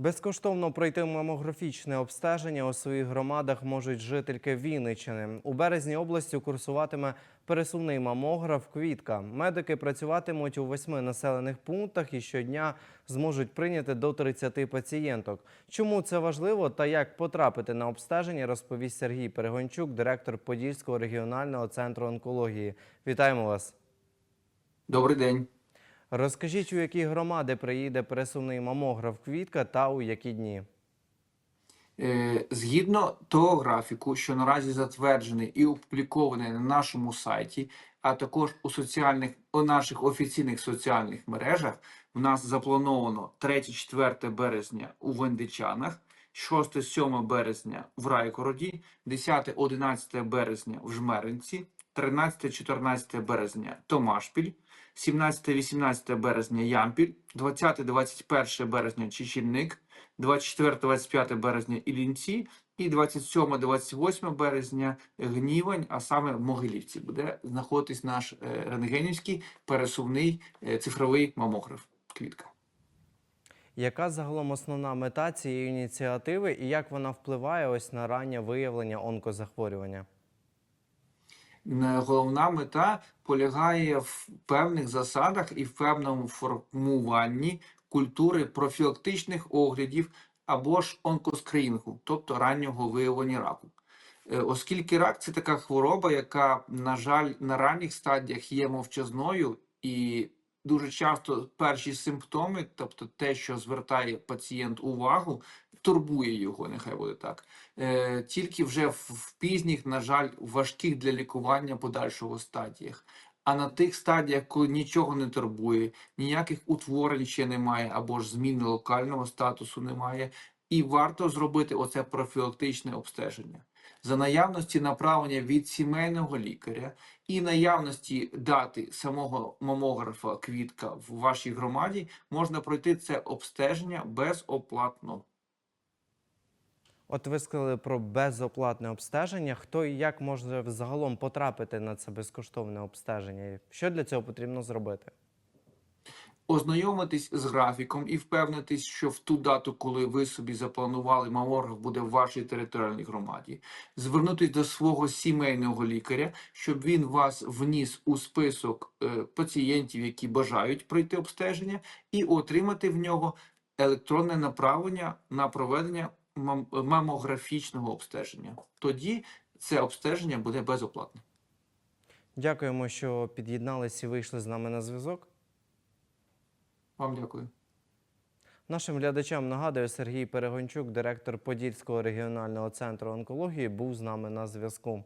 Безкоштовно пройти мамографічне обстеження у своїх громадах можуть жительки Вінниччини. У березні областю курсуватиме пересувний мамограф Квітка. Медики працюватимуть у восьми населених пунктах і щодня зможуть прийняти до 30 пацієнток. Чому це важливо та як потрапити на обстеження, розповість Сергій Перегончук, директор Подільського регіонального центру онкології. Вітаємо вас. Добрий день. Розкажіть, у які громади приїде пересувний мамограф Квітка та у які дні? Е, Згідно того графіку, що наразі затверджений і опублікований на нашому сайті, а також у соціальних у наших офіційних соціальних мережах, в нас заплановано 3-4 березня у Вендичанах, 6-7 березня в Райкороді, 10-11 березня в Жмеринці, 13-14 березня Томашпіль, 17-18 березня Ямпіль, 20-21 березня Чечільник, 24-25 березня Іллінці і 27-28 березня Гнівань, а саме в Могилівці буде знаходитись наш е, рентгенівський пересувний е, цифровий мамограф. Квітка. Яка загалом основна мета цієї ініціативи і як вона впливає ось на раннє виявлення онкозахворювання? Головна мета полягає в певних засадах і в певному формуванні культури профілактичних оглядів або ж онкоскринінгу, тобто раннього виявлення раку. Е, Оскільки рак це така хвороба, яка, на жаль, на ранніх стадіях є мовчазною, і дуже часто перші симптоми, тобто те, що звертає пацієнт увагу, турбує його, нехай буде так. Е, Тільки вже в, пізніх, на жаль, важких для лікування подальшого стадіях. А на тих стадіях, коли нічого не турбує, ніяких утворень ще немає, або ж зміни локального статусу немає, і варто зробити оце профілактичне обстеження. За наявності направлення від сімейного лікаря і наявності дати самого мамографа квітка в вашій громаді можна пройти це обстеження безоплатно. От ви сказали про безоплатне обстеження. Хто і як може взагалом потрапити на це безкоштовне обстеження? Що для цього потрібно зробити? Ознайомитись з графіком і впевнитись, що в ту дату, коли ви собі запланували, мамограф буде в вашій територіальній громаді. Звернутись до свого сімейного лікаря, щоб він вас вніс у список е, пацієнтів, які бажають пройти обстеження, і отримати в нього електронне направлення на проведення мамографічного обстеження. Тоді це обстеження буде безоплатне. Дякуємо, що під'єдналися і вийшли з нами на зв'язок. Вам дякую. Нашим глядачам нагадую, Сергій Перегончук, директор Подільського регіонального центру онкології, був з нами на зв'язку.